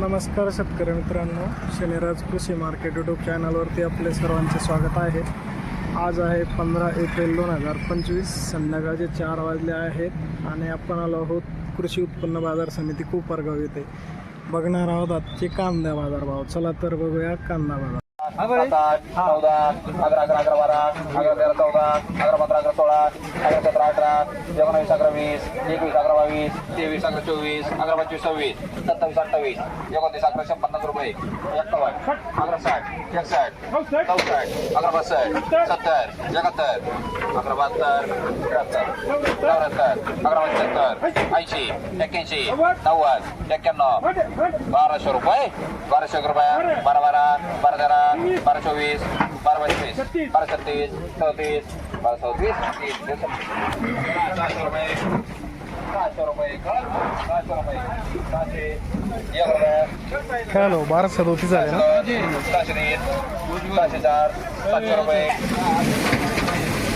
नमस्कार शेतकरी मित्रांनो शनिराज कृषी मार्केट यूट्यूब चॅनलवरती आपले सर्वांचे स्वागत आहे. आज आहे पंधरा एप्रिल दोन हजार पंचवीस संध्याकाळचे चार वाजले आहेत आणि आपण आलो आहोत कृषी उत्पन्न बाजार समिती कोपरगाव येथे. बघणार आहोत आजचे कांदा बाजार भाव. चला तर बघूया कांदा बाजार. सात आठ चौदा अकरा अकरा अकरा बारा अकरा तेरा चौदा अकरा पंधरा अकरा सोळा अकरा सतरा अठरा एकोणावीस अकरा वीस एकवीस अकरा बावीस तेवीस अकरा चोवीस अकरा पंचवीस सव्वीस सत्तावीस अठ्ठावीस एकोणतीस अकराशे पन्नास रुपये एक्कावन्न अकरा साठ एकसष्ट चौसष्ट अकरा बासष्ट सत्तर एकाहत्तर अकरा बहात्तर त्र्याहत्तर. चौऱ्याहत्तर अकरा पंच्याहत्तर ऐंशी एक्क्याऐंशी नव्वद एक्क्याण्णव. बाराशे रुपये. बाराशे रुपये. बारा बारा बारा तेरा बारा चोवीस बारा पंचवीस बारा छत्तीस चौतीस बारा चौतीस तीस. सहाशे रुपये. सहाशे रुपये? सहाशे रुपये. सहाशे. एक रुपये. आलो बारा सदोतीस झाले ना? सहाशे तीन सहाशे चार सातशे रुपये.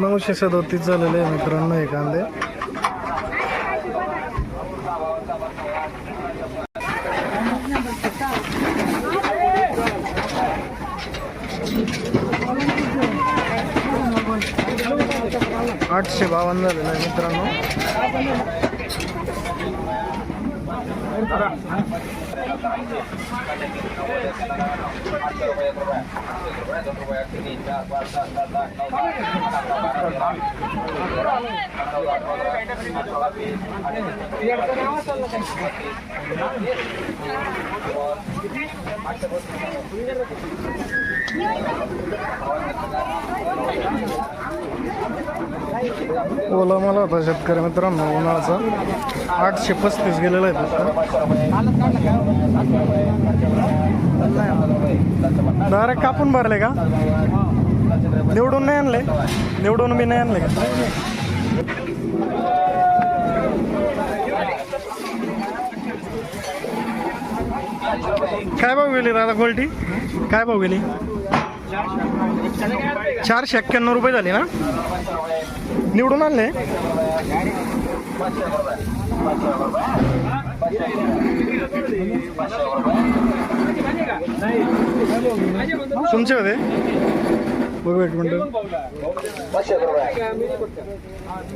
नऊशे सदोतीस झालेले आहे मित्रांनो हे कांदे. आठशे बावन्न झालेलं आहे मित्रांनो. Ya, ओला मला होता शेतकरी मित्रांनो उन्हाळाचा आठशे पस्तीस गेलेला आहे फक्त डायरेक्ट कापून भरले का? निवडून नाही आणले? निवडून मी नाही आणले का? काय भाव गेली दादा गोल्टी काय भाव गेली? चारशे एक्क्याण्णव रुपये झाले ना? निवडून आणले? तुमचे होते? बघू एक मिनिट.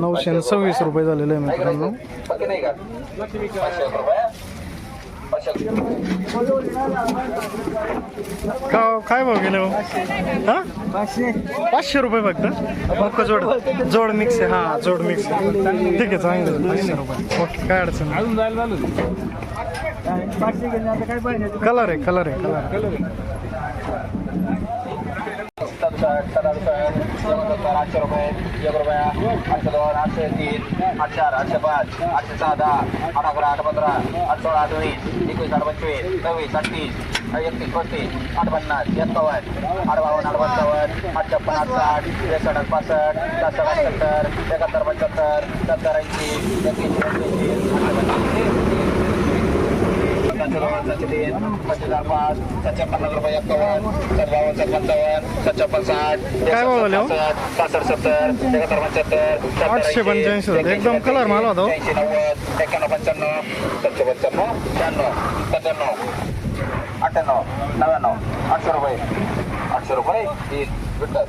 नऊशे सव्वीस रुपये झालेले आहे मित्रांनो. का का काय भाव गेले हो? हा? पाचशे. रुपये फक्त? मग जोड जोड मिक्स आहे. हा जोड मिक्स आहे. ठीक आहे चांगलं आहे, पाचशे रुपये. ओके काय अडचण कलर आहे कलर आहे कलर सदुसष्ट सदुसष्ट एकोणसत्तर आठशे रुपये एक रुपया आठशे दोन आठशे तीन आठ चार आठशे पाच आठशे सहा दहा आठ अकरा आठ पंधरा आठ सोळा आठ वीस एकवीस आठ पंचवीस सव्वीस अठ्ठीस एकतीस पस्तीस आठ पन्नास एक्कावन्न आठ बावन्न आठ पंचावन्न आठ छप्पन आठ साठ एकसष्ट आठ पासष्ट सातसष्ट अठ्ठ्याहत्तर एकाहत्तर पंच्याहत्तर सत्तर ऐंशी एक्याऐंशी पंच्याऐंशी सातशे दोन सातशे तीन सातशे चार पाच सातशे पन्नास रुपये एक्कावन्न सात बावन्न सात पंचावन्न सात छप्पन साठ काय भाव झाले हो? पासष्ट सत्तर एकाहत्तर पंच्याहत्तर आठशे पंच्याऐंशी होते. एकदम कलर माल होता हो. ऐंशी नव्वद एक्क्याण्णव पंच्याण्णव सातशे पंच्याण्णव शहाण्णव सत्त्याण्णव अठ्ठ्याण्णव नव्याण्णव आठशे रुपये आठशे रुपये तीस विठ्ठल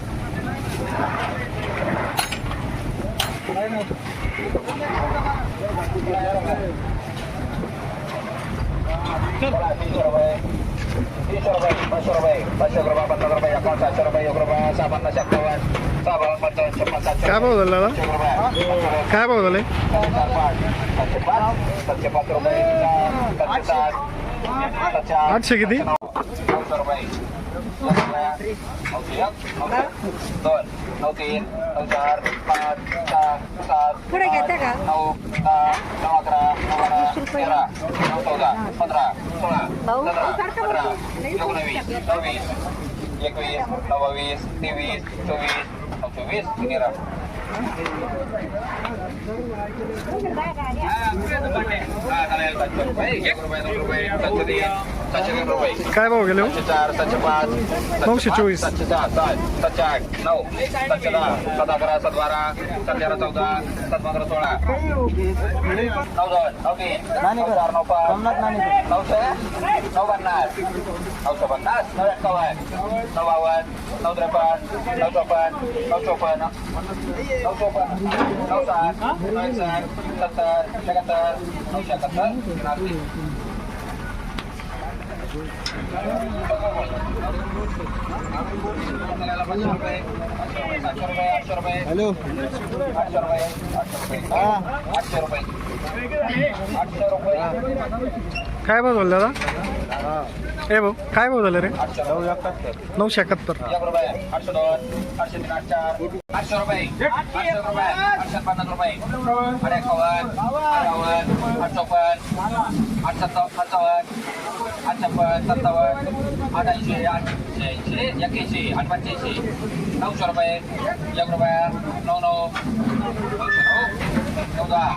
तीनशे रुपये पाचशे रुपये पाचशे रुपये पन्नास रुपये एकावन्न सातशे रुपये एक रुपये सहा पन्नास एक्कावन्न सहा बावन्न पंचावन्न छप्पन सातशे काय भाव झाले काय भाव झाले? सातशे पाच सातशे पाच रुपये सातशे सात आठशे किती रुपये. नऊशे दोन नऊ तीन नऊ चार पाच सहा सात पुढे घेता का नऊ दहा नऊ अकरा नऊ बारा तेरा नऊ चौदा पंधरा सोळा सतरा अठरा एकोणवीस सव्वीस एकवीस नव्वीस तेवीस चोवीस चोवीस तेरा एक रुपये दोन रुपये काय भाव गेले चार सातशे पाच नऊशे चोवीस. सातशे सहा सात सातशे आठ नऊ सातशे दहा सात अकरा सात बारा सात तेरा चौदा सात पंधरा सोळा नऊ दोन नऊ तीन नऊ चार नऊ पाच नऊशे नऊ पन्नास नऊशे पन्नास नऊ एक्कावन्न नऊ बावन्न नऊ त्रेपन्न नऊ नऊ नऊ नऊ नऊ एकसष्ट सत्तर एकाहत्तर नऊशे एकाहत्तर हॅलो. आठशे रुपये आठशे रुपये आठशे रुपये काय भाव झालं दादा? ए भाऊ काय भाव झालं रे? आठशे नऊशे एकाहत्तर. एक रुपये आठशे छप्पन सत्तावन्न आठ ऐंशी एक्क्याऐंशी आणि आठ पंच्याऐंशी नऊशे रुपये एक रुपया नऊ नऊ नऊशे नऊ नऊ दहा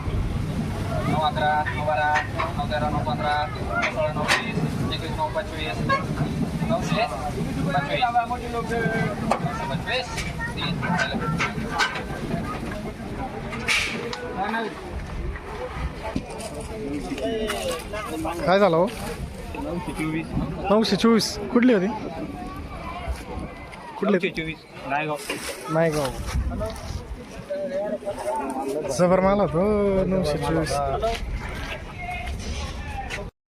नऊ अकरा नऊ बारा नऊ तेरा नऊ पंधरा नऊ सोळा नऊ वीस एकवीस नऊ पंचवीस नऊशे पंचवीस नऊशे पंचवीस तीन काय झालं हो? हो नऊशे चोवीस. कुठली होती? कुठली होती? नाही गाव जबर माल होतो. नऊशे चोवीस.